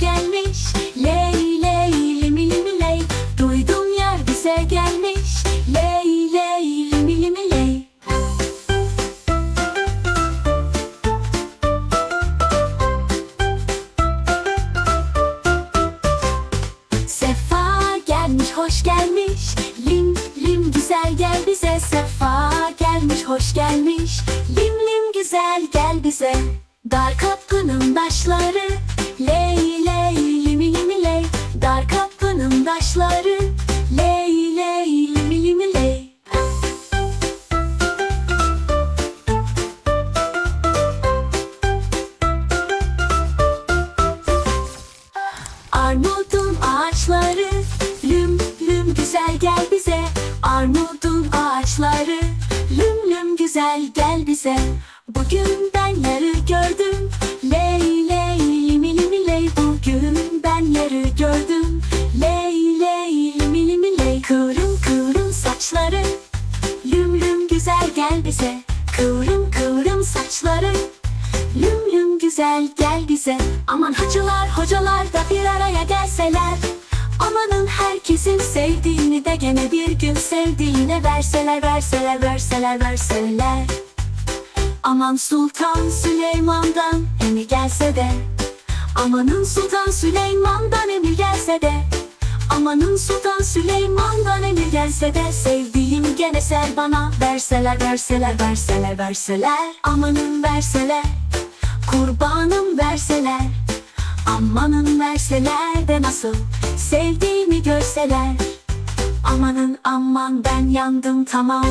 gelmiş. Ley ley limi limi ley. Duydum yer bize gelmiş. Ley ley limi limi ley. Sefa gelmiş hoş gelmiş. Lim lim güzel gel bize. Sefa gelmiş hoş gelmiş. Lim lim güzel gel bize Dar kapının taşları Ley ley limi limi ley. Dar kapının taşları Ley ley limi limi ley. Armudun ağaçları Lüm lüm güzel gel bize. Armudun ağaçları Lüm lüm güzel gel bize saçları. Lüm lüm güzel gel bize. Kıvrım kıvrım saçları. Lüm lüm güzel gel bize. Aman hacılar hocalar da bir araya gelseler. Amanın herkesin sevdiğini de gene bir gün sevdiğine verseler verseler verseler verseler. Aman Sultan Süleyman'dan emir gelse de. Amanın Sultan Süleyman'dan emir gelse de Amanın Sultan Süleyman'dan emir gelse de Sevdiğim gene ser bana. Verseler verseler verseler verseler. Amanın verseler Kurbanım verseler. Amanın verseler de nasıl Sevdiğimi görseler. Amanın aman ben yandım tamam